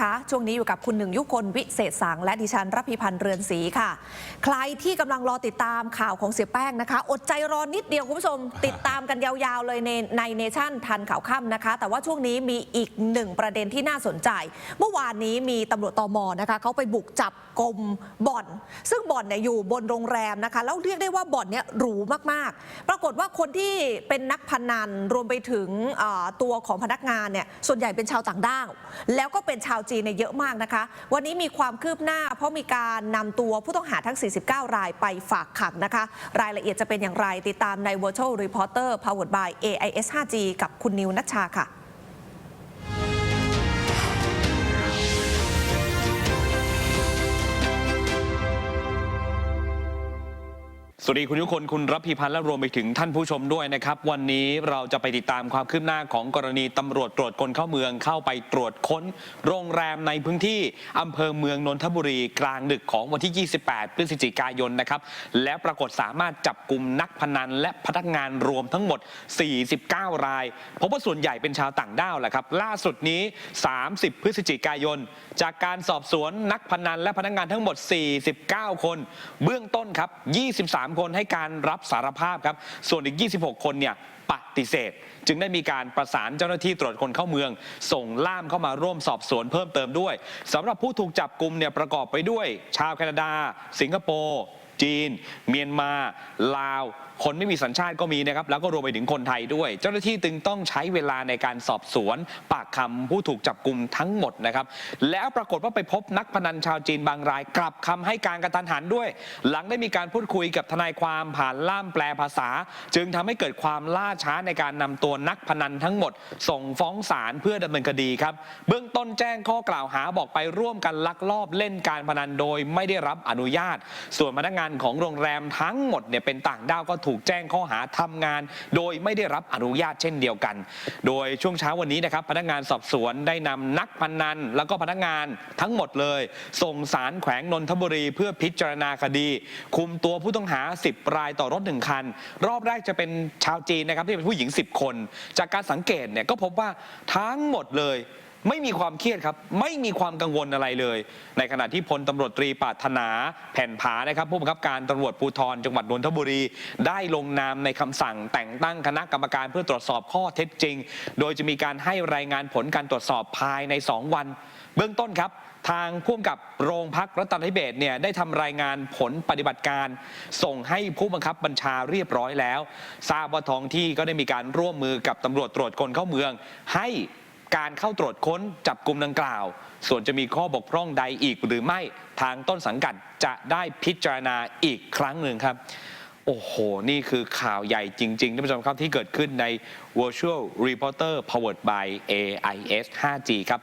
คะช่วงนี้อยู่กับคุณหนึ่งยุคนวิเศษสังและดิฉันรพิพันธ์เรือนศรีค่ะ ใครที่กำลังรอติดตามข่าวของเสียแป้งนะคะ อดใจรอนิดเดียวคุณผู้ชม ติดตามกันยาวๆเลยในในเนชั่นทันข่าวค่ำนะคะ แต่ว่าช่วงนี้มีอีกหนึ่งประเด็นที่น่าสนใจ เมื่อวานนี้มีตำรวจตมนะคะเขาไปบุกจับกลมบ่อน ซึ่งบ่อนเนี่ยอยู่บนโรงแรมนะคะแล้วเรียกได้ว่าบ่อนเนี่ยหรูมากๆ ปรากฏว่าคนที่เป็นนักพนันรวมไปถึงเอ่อตัวของพนักงานเนี่ยส่วนใหญ่เป็นชาวต่างด้าวแล้วก็เป็นชาวจีนเนี่ยเยอะมากนะคะ วันนี้มีความคืบหน้า เพราะมีการนำตัวผู้ต้องหาทั้ง 49 รายไปฝากขังนะคะ รายละเอียดจะเป็นอย่างไรติดตามใน Virtual Reporter Powered by AIS 5G กับคุณนิวนัชชาค่ะ สวัสดีคุณทุกคนคุณรับพีพันธ์และรวมไปถึงท่านผู้ชมด้วยนะครับ วันนี้เราจะไปติดตามความคืบหน้าของกรณีตำรวจตรวจคนเข้าเมืองเข้าไปตรวจค้น โรงแรมในพื้นที่อำเภอเมืองนนทบุรีกลางดึกของวันที่ 28 พฤศจิกายนนะครับและปรากฏสามารถจับกลุ่มนักพนันและพนักงานรวมทั้งหมด 49 รายพบว่าส่วนใหญ่เป็นชาวต่างด้าวแหละครับล่าสุดนี้ 30 พฤศจิกายน จากการสอบสวนนักพนันและพนักงานทั้งหมด 49 คน เบื้องต้นครับ 23คนให้การรับสารภาพครับ ส่วนอีก 26 คนเนี่ยปฏิเสธ จึงได้มีการประสานเจ้าหน้าที่ตรวจคนเข้าเมือง ส่งล่ามเข้ามาร่วมสอบสวนเพิ่มเติมด้วยสำหรับผู้ถูกจับกลุ่มเนี่ยประกอบไปด้วย ชาวแคนาดา สิงคโปร์ จีน เมียนมา ลาว คนไม่มีสัญชาติก็มีนะครับ แล้วก็รวมไปถึงคนไทยด้วย เจ้าหน้าที่จึงต้องใช้เวลาในการสอบสวน ปากคำผู้ถูกจับกลุ่มทั้งหมดนะครับ แล้วปรากฏว่าไปพบนักพนันชาวจีนบางราย กลับคำให้การกระตันหันด้วย หลังได้มีการพูดคุยกับทนายความผ่านล่ามแปลภาษา จึงทำให้เกิดความล่าช้าในการนำตัวนักพนันทั้งหมด ส่งฟ้องศาลเพื่อดำเนินคดีครับ เบื้องต้นแจ้งข้อกล่าวหาบอกไปร่วมกันลักลอบเล่นการพนันโดยไม่ได้รับอนุญาต ส่วนพนักงานของโรงแรมทั้งหมดเนี่ยเป็นต่างด้าวก็ถูกแจ้งข้อหาทำงาน โดยไม่ได้รับอนุญาตเช่นเดียวกัน โดยช่วงเช้าวันนี้นะครับพนักงานสอบสวนได้นำนักพนนัน แล้วก็พนักงานทั้งหมดเลย ส่งสารแขวงนนทบุรีเพื่อพิจารณาคดี คุมตัวผู้ต้องหา 10 รายต่อรถหนึ่งคัน รอบแรกจะเป็นชาวจีนนะครับที่เป็นผู้หญิง 10 คน จากการสังเกตเนี่ยก็พบว่าทั้งหมดเลย ไม่มีความเครียดครับ ไม่มีความกังวลอะไรเลย ในขณะที่พลตำรวจตรีปาถนาแผ่นผานะครับ ผู้บังคับการตำรวจภูธรจังหวัดนนทบุรี ได้ลงนามในคำสั่งแต่งตั้งคณะกรรมการเพื่อตรวจสอบข้อเท็จจริง โดยจะมีการให้รายงานผลการตรวจสอบภายใน 2 วัน เบื้องต้นครับทางผู้กำกับโรงพักรัตนทิเบศเนี่ยได้ทำรายงานผลปฏิบัติการ ส่งให้ผู้บังคับบัญชาเรียบร้อยแล้ว ทราบว่าท้องที่ก็ได้มีการร่วมมือกับตำรวจตรวจคนเข้าเมือง ให้ การเข้าตรวจค้นจับกลุ่มดังกล่าว ส่วนจะมีข้อบกพร่องใดอีกหรือไม่ทางต้นสังกัดจะได้พิจารณาอีกครั้งหนึ่งครับ โอ้โห นี่คือข่าวใหญ่จริงๆท่านผู้ชมครับที่เกิดขึ้นใน Virtual Reporter powered by AIS 5G ครับ